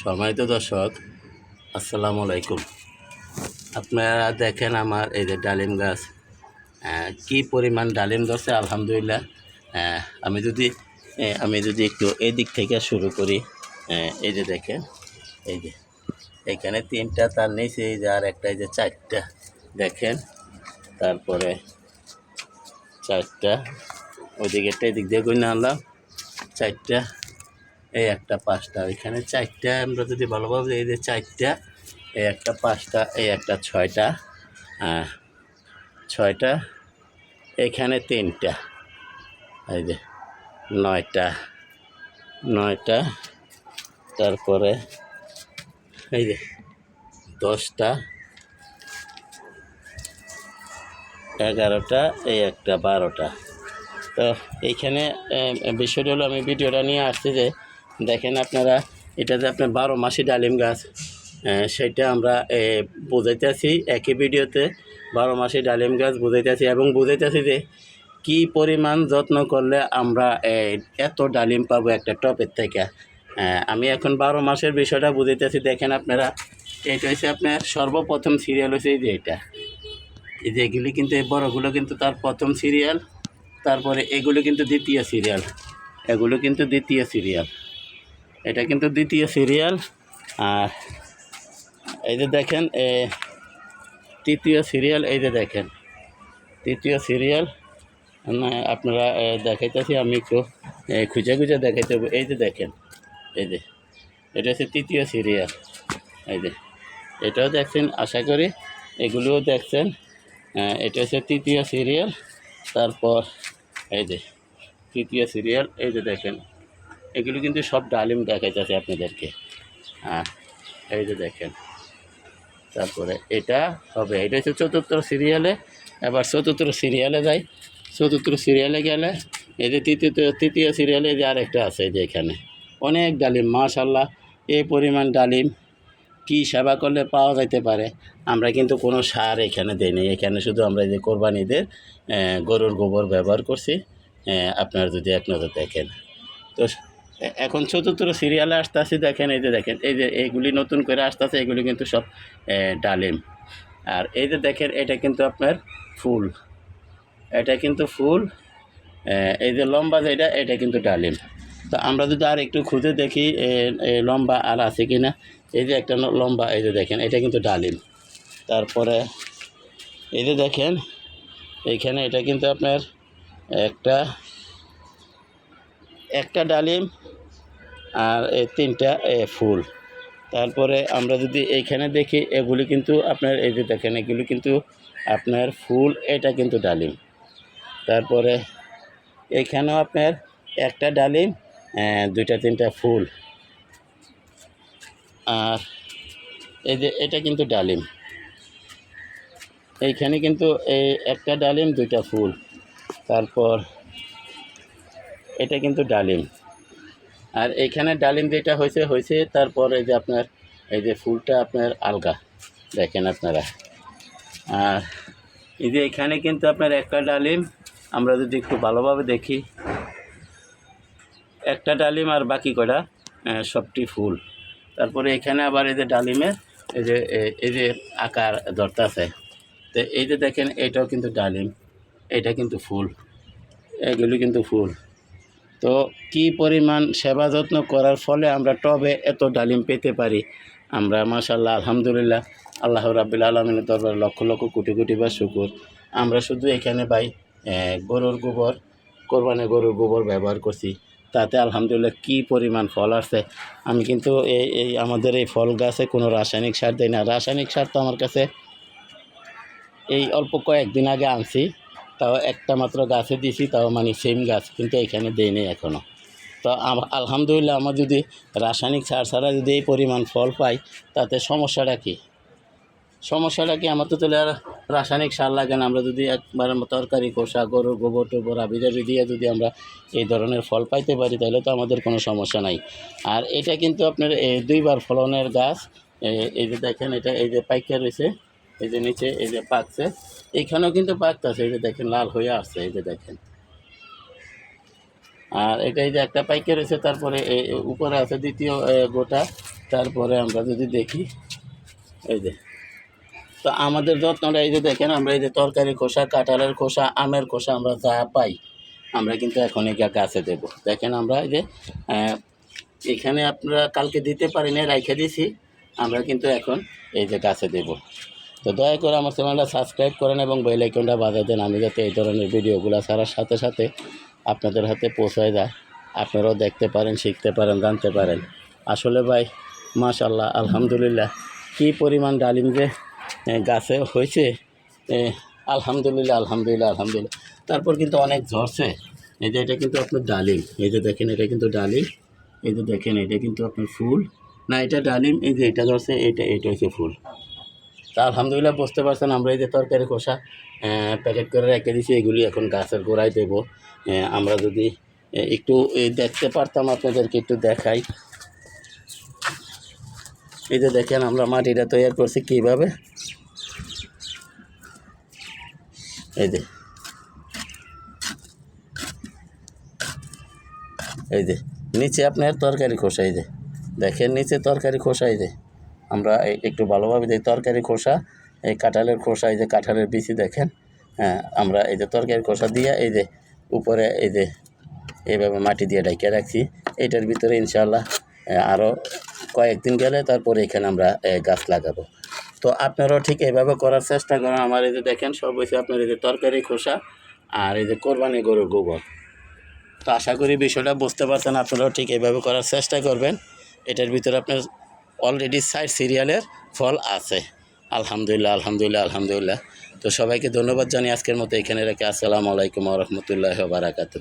সম্মানিত দর্শক, আসসালামু আলাইকুম। আপনারা দেখেন আমার এই যে ডালিম গাছ কি পরিমাণ ডালিম ধরছে, আলহামদুলিল্লাহ। আমি যদি আমি যদি একটু এই দিক থেকে শুরু করি এই যে দেখেন, এই যে, এখানে তিনটা, তার নিচে এই যে আর একটা, এই যে চারটা, দেখেন, তারপরে চারটা, ওইদিকে একটা এদিক দিয়ে গুণ আনলাম, চারটা এই একটা পাঁচটা এখানে চারটা আমরা যদি ভালোভাবে এই যে চারটা এই একটা পাঁচটা এই একটা ছয়টা আহ, ছয়টা এখানে তিনটা এই যে নয়টা নয়টা তারপরে এই যে দশটা এগারোটা এই একটা বারোটা। তো এইখানে বিষয়টা হলো আমি ভিডিওটা নিয়ে আসছি যে দেখেন আপনারা, এটা যে আপনার বারো মাসি ডালিম গাছ সেটা আমরা বুঝাইতেছি একই ভিডিওতে, বারো মাসি ডালিম গাছ বুঝাইতেছি এবং বুঝাইতেছি যে কি পরিমাণ যত্ন করলে আমরা এত ডালিম পাবো একটা টপের থেকে। আমি এখন বারো মাসের বিষয়টা বুঝাইতেছি, দেখেন আপনারা, এটা হচ্ছে আপনার সর্বপ্রথম সিরিয়াল হচ্ছে এই যে এটা। এই যে এগুলি কিন্তু, এই বড়গুলো কিন্তু তার প্রথম সিরিয়াল তারপরে এগুলো কিন্তু দ্বিতীয় সিরিয়াল এগুলো কিন্তু দ্বিতীয় সিরিয়াল এটা কিন্তু দ্বিতীয় সিরিয়াল। আর এই যে দেখেন তৃতীয় সিরিয়াল, এই যে দেখেন। তৃতীয় সিরিয়াল আপনারা দেখাইতেছি, আমি একটু খুঁজে খুঁজে দেখাইতে হবে এই যে দেখেন, এই যে, এটা হচ্ছে তৃতীয় সিরিয়াল। এই যে, এটাও দেখছেন, আশা করি এগুলোও দেখছেন। এটা হচ্ছে তৃতীয় সিরিয়াল। তারপর, এই যে, তৃতীয় সিরিয়াল, এই যে দেখেন। এগুলো কিন্তু সব ডালিম দেখাইতেছে আপনাদেরকে। হ্যাঁ এই যে দেখেন, তারপরে এটা হবে, এটা হচ্ছে চতুর্থ সিরিয়ালে, এবার চতুর্থ সিরিয়ালে যাই। চতুর্থ সিরিয়ালে গেলে, এই যে তৃতীয় তৃতীয় সিরিয়ালে যে আরেকটা আছে যে এখানে, অনেক ডালিম মাশাল্লাহ এই পরিমাণ ডালিম কি সেবা করলে পাওয়া যাইতে পারে? আমরা কিন্তু কোনো সার এখানে দেইনি। এখানে শুধু আমরা যে কোরবানিদের গরুর গোবর ব্যবহার করছি। আপনারা যদি এক নজর দেখেন। তো এখন চতুর্থ সিরিয়ালে আসতে আসি দেখেন, এই যে দেখেন, এই যে এইগুলি নতুন করে আসতে আসে এগুলি কিন্তু সব ডালিম। আর এই যে দেখেন, এটা কিন্তু আপনার ফুল। এটা কিন্তু ফুল এই যে লম্বা যেটা, এটা কিন্তু ডালিম। তো আমরা যদি আর একটু খুঁজে দেখি লম্বা আর আছে কি না এই যে একটা লম্বা, এই যে দেখেন, এটা কিন্তু ডালিম। তারপরে, এই যে দেখেন, এইখানে এটা কিন্তু আপনার একটা একটা ডালিম আর এই তিনটা ফুল। তারপরে আমরা যদি এইখানে দেখি, এগুলি কিন্তু আপনার, এই যে দেখেন, এগুলি কিন্তু আপনার ফুল, এটা কিন্তু ডালিম। তারপরে এইখানেও আপনার একটা ডালিম দুইটা, তিনটা ফুল। আর এই যে এটা কিন্তু ডালিম। এইখানে কিন্তু এই একটা ডালিম, দুইটা ফুল। তারপর এটা কিন্তু ডালিম। আর এইখানে ডালিম যেটা হয়েছে হয়েছে তারপর এই যে আপনার, এই যে ফুলটা আপনার আলগা, দেখেন আপনারা। আর এই যে এখানে কিন্তু আপনার একটা ডালিম, আমরা যদি একটু ভালোভাবে দেখি। একটা ডালিম আর বাকি কটা সবটি ফুল। তারপরে এখানে আবার এই যে ডালিমের, এই যে এই যে আকার ধরতেছে। তো এই যে দেখেন, এটাও কিন্তু ডালিম, এটা কিন্তু ফুল, এগুলো কিন্তু ফুল। তো কি পরিমাণ সেবা যত্ন করার ফলে আমরা টবে এত ডালিম পেতে পারি? আমরা মাশাল্লাহ আলহামদুলিল্লাহ, আল্লাহ রাবিল আলমিনের দরবারে লক্ষ লক্ষ কোটি কোটি বা শুকুর। আমরা শুধু এখানে ভাই গরুর গোবর, কোরবানি গরুর গোবর ব্যবহার করছি। তাতে আলহামদুলিল্লাহ কি পরিমাণ ফল আসছে? আমি কিন্তু এই এই আমাদের এই ফল গাছে কোনো রাসায়নিক সার দেয় না। রাসায়নিক সার তো আমার কাছে এই অল্প কয়েকদিন আগে আনছি। তাও একটা মাত্র গাছে দিছি, তাও মানে সেম গাছ, কিন্তু এখানে দেয়নি এখনও তো আলহামদুলিল্লাহ আমার যদি রাসায়নিক সার ছাড়া যদি এই পরিমাণ ফল পাই, তাতে সমস্যাটা কী? সমস্যাটা কি? আমার তো তাহলে আর রাসায়নিক সার লাগে না। আমরা যদি একবার তরকারি কষা গরুর গোবর টোবর আবিদাবি দিয়ে যদি আমরা এই ধরনের ফল পাইতে পারি, তাহলে তো আমাদের কোনো সমস্যা নাই। আর এটা কিন্তু আপনার দুইবার ফলনের গাছ এই যে দেখেন, এটা এই যে পাইকার রয়েছে এই যে নিচে, এই যে পাকছে এইখানেও কিন্তু পাকতেছে, এই যে দেখেন, লাল হয়ে আসছে, এই যে দেখেন। আর এটা এই যে একটা পাইকে রয়েছে, তারপরে উপরে আছে দ্বিতীয় গোটা। তারপরে আমরা যদি দেখি, এই যে। তো আমাদের যত্নটা এই যে দেখেন, আমরা এই যে তরকারি খোসা, কাঁঠালের খোসা, আমের খোসা আমরা যা পাই, আমরা কিন্তু এখন এই গাছে দেব। দেখেন আমরা এই যে এখানে আপনারা কালকে দিতে পারি না রাইখে দিছি, আমরা কিন্তু এখন এই যে গাছে দেব। তো দয়া করে আমার চ্যানেলটা সাবস্ক্রাইব করেন এবং বেল আইকনটা দেন। আমি যাতে এই ধরনের ভিডিওগুলো ছাড়ার সাথে সাথে আপনাদের হাতে পৌঁছায় যায়। আপনারাও দেখতে পারেন, শিখতে পারেন, জানতে পারেন। আসলে ভাই মাশাল্লাহ আলহামদুলিল্লাহ। কী পরিমাণ ডালিম যে গাছে হয়েছে আলহামদুলিল্লাহ আলহামদুলিল্লাহ আলহামদুলিল্লাহ। তারপর কিন্তু অনেক ঝরছে। এই যে এটা কিন্তু আপনার ডালিম। এই যে দেখেন, এটা কিন্তু ডালিম। এই যে দেখেন, এটা কিন্তু আপনার ফুল। না, এটা ডালিম। এই যে এটা ধরছে, এটা এটা হচ্ছে ফুল। তা আলহামদুলিল্লাহ বুঝতে পারছেন, আমরা এই যে তরকারি খোসা প্যাকেট করে রেখে দিছি এগুলি এখন গাছের গোড়ায় দেবো। আমরা যদি একটু দেখতে পারতাম আপনাদেরকে, একটু দেখাই। এই যে দেখেন, আমরা মাটিটা তৈরি করছি কীভাবে। এই যে এই যে, নিচে আপনার তরকারি খোসা এই যে, দেখেন নিচে তরকারি খোসা এই যে। আমরা একটু ভালোভাবে দিই তরকারি খোসা, এই কাঁঠালের খোসা, এই যে কাঁঠালের বিচি দেখেন হ্যাঁ আমরা এই যে তরকারি খোসা দিয়ে এই যে উপরে এই যে এইভাবে মাটি দিয়ে ডাইকে রাখছি। এইটার ভিতরে ইনশাল্লাহ আরও কয়েকদিন গেলে তারপরে এখানে আমরা গাছ লাগাবো। তো আপনারাও ঠিক এইভাবে করার চেষ্টা করেন। আমার এই যে দেখেন, সব হয়েছে আপনার এই যে তরকারি খোসা আর এই যে কোরবানি গরুর গোবর। তো আশা করি বিষয়টা বুঝতে পারছেন, আপনারাও ঠিক এইভাবে করার চেষ্টা করবেন। এটার ভিতরে আপনার অলরেডি সাইড সিরিয়ালের ফল আছে। আলহামদুলিল্লাহ আলহামদুলিল্লাহ আলহামদুলিল্লাহ। তো সবাইকে ধন্যবাদ জানিয়ে আজকের মতো এখানে রেখে আসসালামু আলাইকুম রহমতুল্লাহ বারাকাতু